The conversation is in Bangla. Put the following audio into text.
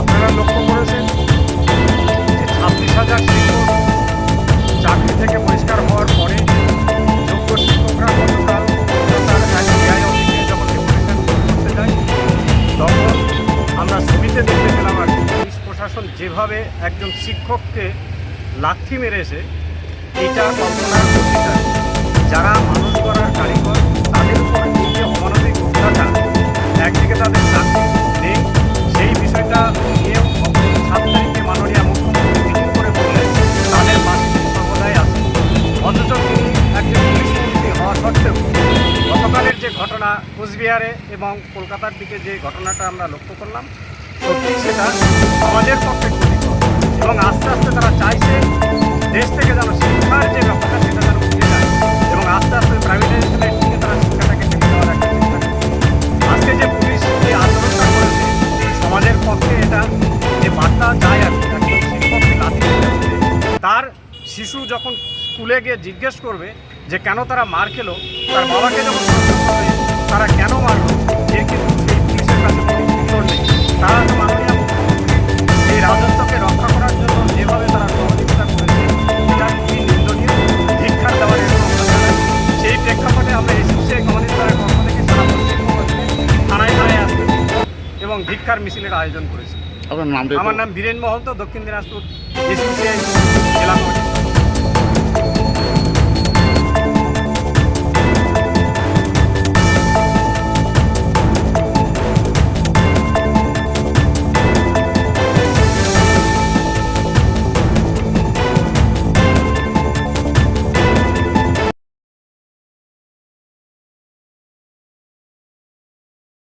আপনারা লক্ষ্য করেছেন হাজার চাকরি থেকে হওয়ার যখন তখন আমরা প্রশাসন যেভাবে একজন শিক্ষককে লাথি মেরেছে, এটা কল্পনা ঘটনা কোচবিহারে এবং কলকাতার দিকে যে ঘটনাটা আমরা লক্ষ্য করলাম সেটা সমাজের পক্ষে এবং আস্তে আস্তে তারা চাইছে দেশ থেকে যেন শিক্ষার যে ব্যাপারটা সেটা যেন উঠে যায় এবং আস্তে আস্তে প্রাইভেটাইজেশনের দিকে তারা শিক্ষাটাকে টেনে দেওয়ার একটা চেষ্টা আজকে যে পুলিশ যে আন্দোলনটা করেছে, সমাজের পক্ষে এটা যে বার্তা যায় আর তার শিশু যখন স্কুলে গিয়ে জিজ্ঞেস করবে যে কেন তারা মার খেলো, তার বাবাকে যখন তারা কেন মারলো? এর কিন্তু সেই পুলিশের কাছে কোনো উত্তর নেই। তারা তো মাননীয় এই রাজত্বকে রক্ষা করার জন্য যেভাবে তারা সহযোগিতা করেছে এটা খুবই নিন্দনীয়? ধিক্ষার দেওয়ার এরকম সেই প্রেক্ষাপটে আমরা এসেছি কমিউনিস্ট দলের পক্ষ থেকে সারা পশ্চিমবঙ্গ থানায় থানায় আসতে এবং ধিক্ষার মিছিলের আয়োজন করেছি। আমার নাম বীরেন মহন্ত দক্ষিণ দিনাজপুর জেলা